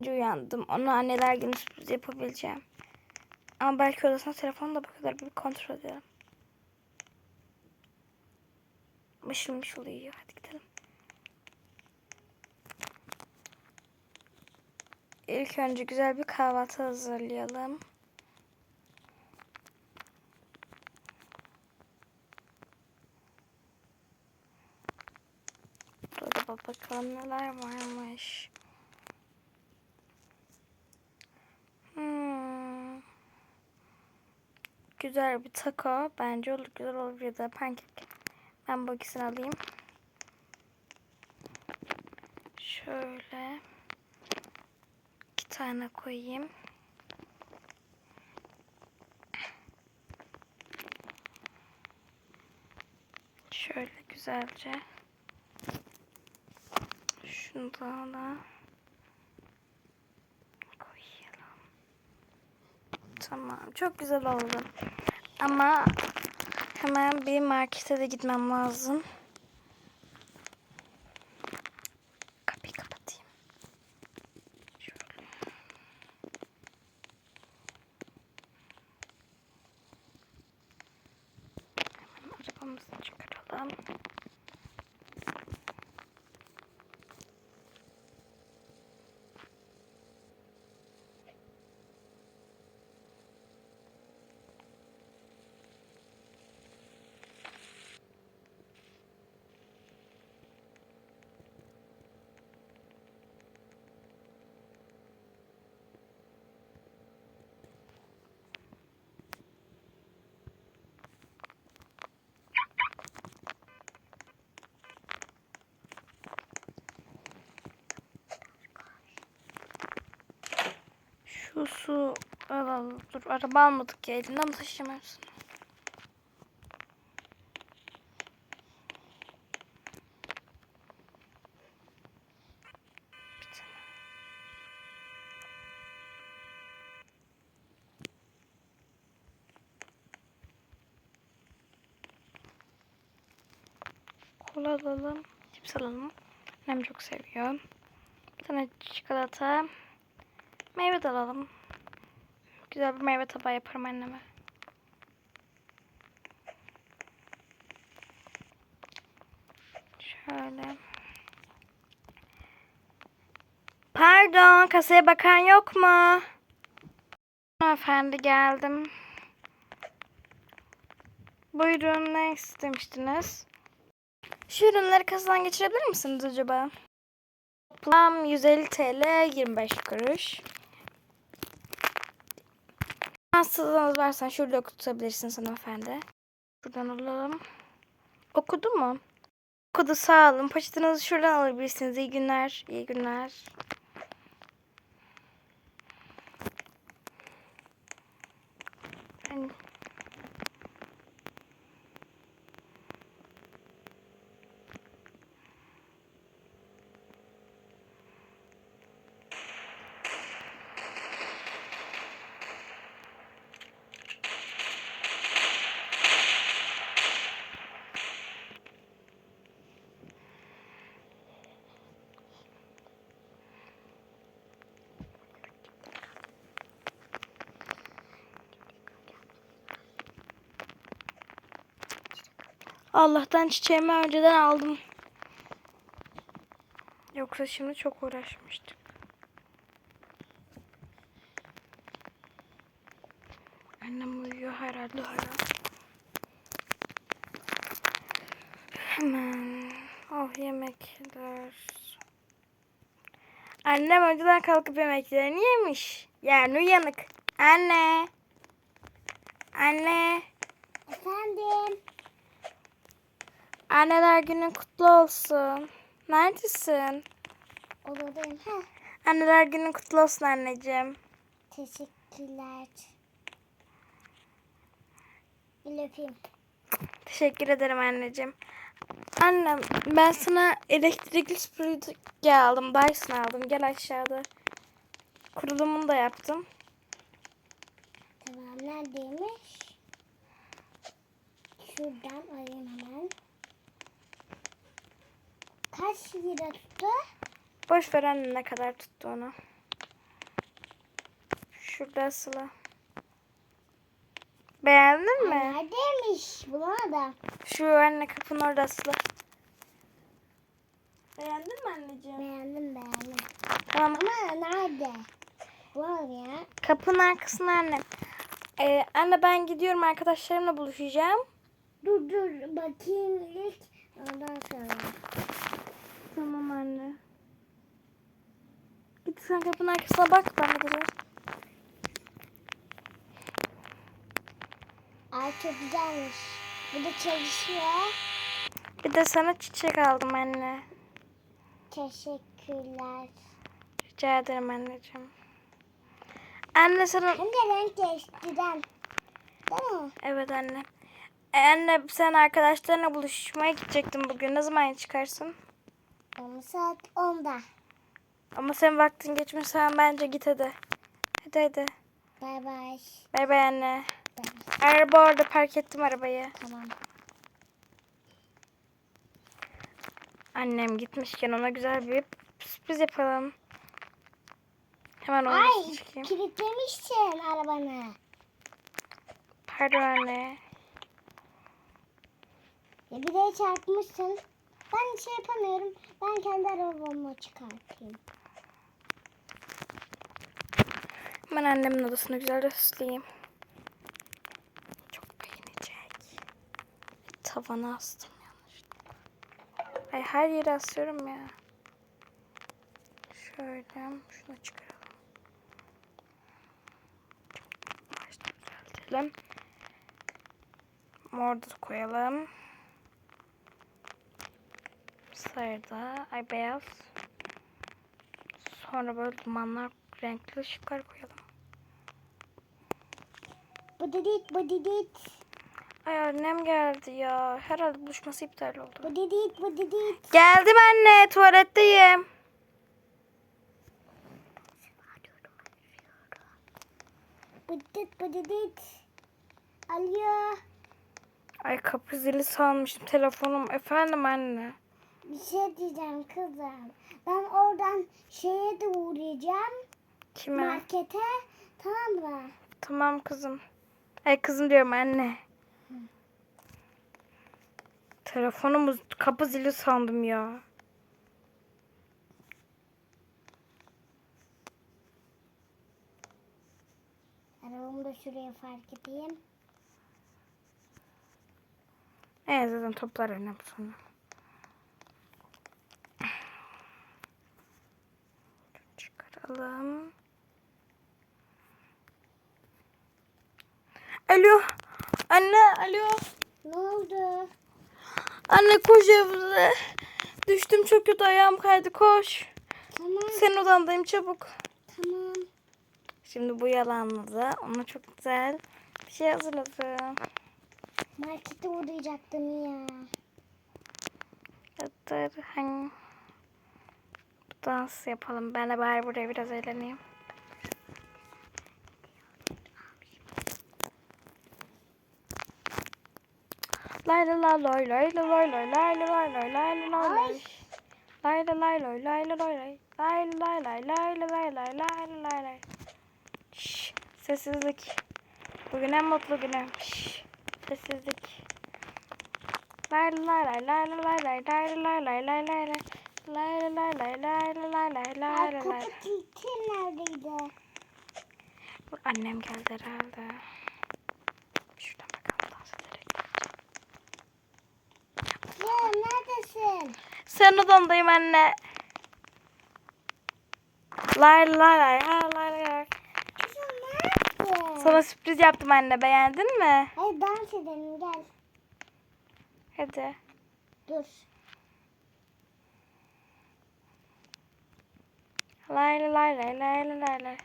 uyandım. Ona anneler günü sürpriz yapabileceğim. Ama belki odasına telefonla bakıyorlar. Bir kontrol edelim. Mışıl mışıl uyuyor. Hadi gidelim. İlk önce güzel bir kahvaltı hazırlayalım. Burada bak- bakalım neler varmış. Hmm. Güzel bir taco. Bence olur güzel olur ya da pankek. Ben bu ikisini alayım. Şöyle iki tane koyayım. Şöyle güzelce. Şunu da da Tamam. Çok güzel oldu. Ama hemen bir markete de gitmem lazım. Kapıyı kapatayım. Şöyle. Hemen arabamızı çıkaralım. Şu su alalım. Dur araba almadık ya elinden tane. Kola alalım. Cips alalım. Annem çok seviyor. Bir tane çikolata. Meyve de alalım. Güzel bir meyve tabağı yaparım anneme. Şöyle. Pardon, kasaya bakan yok mu? Efendi geldim. Buyurun, ne istemiştiniz? Şu ürünleri kasadan geçirebilir misiniz acaba? Toplam 150 TL 25 kuruş. Rahatsızlığınız varsa şurada okutabilirsiniz hanımefendi. Şuradan alalım. Okudu mu? Okudu sağ olun. Poşetinizi şuradan alabilirsiniz. İyi günler. İyi günler. Ben- Allah'tan çiçeğimi önceden aldım. Yoksa şimdi çok uğraşmıştık. Annem uyuyor herhalde hala. Hemen. Oh yemekler. Annem önceden kalkıp yemeklerini yemiş. Yani uyanık. Anne. Anne. Efendim. Anneler günün kutlu olsun. Neredesin? Odadayım. Heh. Anneler günün kutlu olsun anneciğim. Teşekkürler. Bir öpeyim. Teşekkür ederim anneciğim. Annem ben sana elektrikli süpürge aldım. Dyson aldım. Gel aşağıda. Kurulumunu da yaptım. Tamam neredeymiş? Şuradan alayım hemen. Kaç lira tuttu? Boş ver anne ne kadar tuttu onu. şurada asılı. Beğendin mi? Neredeymiş? Bulamadım. Şu anne kapının orada asılı. Beğendin mi anneciğim? Beğendim beğendim. Tamam. Ama nerede? Bulamadım ya. Kapının arkasında anne. Ee, anne ben gidiyorum arkadaşlarımla buluşacağım. Dur dur bakayım ilk. Ondan sonra. Tamam anne. Git sen kapının arkasına bak ben de geliyorum. Ay çok güzelmiş. Bu da çalışıyor. Bir de sana çiçek aldım anne. Teşekkürler. Rica ederim anneciğim. Anne sana... Hem de renk değiştiren. Değil mi? Evet anne. E, anne sen arkadaşlarına buluşmaya gidecektin bugün. Ne zaman çıkarsın? Ama saat 10'da. Ama sen vaktin geçmiş sen bence git hadi. Hadi hadi. Bay bay. Bay bay anne. Bay. Araba orada park ettim arabayı. Tamam. Annem gitmişken ona güzel bir sürpriz yapalım. Hemen Ay çıkayım. kilitlemişsin arabanı. Pardon anne. Ya bir de çarpmışsın. Ben şey yapamıyorum. Ben kendi arabamı çıkartayım. Ben annemin odasını güzelce süsleyeyim. Çok beğenecek. Tavana astım yanlışlıkla. Ay her yere asıyorum ya. Şöyle şunu çıkaralım. Başta düzeltelim. Mor da koyalım. Da, ay beyaz. Sonra böyle dumanlar, renkli ışıklar koyalım. Bu didit. Ay annem geldi ya. Herhalde buluşması iptal oldu. Bu didit. Geldim anne. Tuvaletteyim. Bu didit. Alo. Ay kapı zili sanmışım telefonum. Efendim anne. Bir şey diyeceğim kızım. Ben oradan şeye de uğrayacağım. Kime? Markete. Tamam mı? Tamam kızım. Ay kızım diyorum anne. Telefonumuz kapı zili sandım ya. Arabamı da şuraya fark edeyim. Evet zaten toplar önemli sonra. Çıkaralım. Alo. Anne alo. Ne oldu? Anne koş evde. Düştüm çok kötü ayağım kaydı koş. Tamam Senin odandayım çabuk. tamam. Şimdi bu yalanla da ona çok güzel bir şey hazırladım. Markete uğrayacaktım ya. Dur hani dans yapalım. Ben de bari buraya biraz eğleneyim. Lay la la loy loy la loy loy lay la lay loy lay la lay loy. Lay la lay loy lay la loy lay. Lay la lay lay lay la lay lay lay la lay lay. Şşş sessizlik. Bugün en mutlu günüm. Şşş sessizlik. Lay la lay lay lay la lay lay lay lay lay lay lay. Lay lay lay lay lay lay lay lay Ay lay lay. kilitli neredeydi? Annem geldi herhalde. Şuradan bakalım dans ederek. Ya neredesin? Sen odandayım anne. Lay lay lay lay lay lay. Sana sürpriz yaptım anne. Beğendin mi? Hayır dans edelim gel. Hadi. Dur. Lay lay lay lay lay lay lay lay.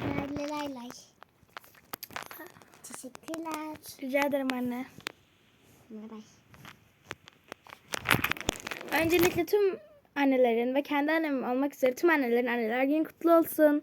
Lay lay lay. Teşekkürler. Rica ederim anne. Bay bay. Öncelikle tüm annelerin ve kendi annem olmak üzere tüm annelerin anneler günü kutlu olsun.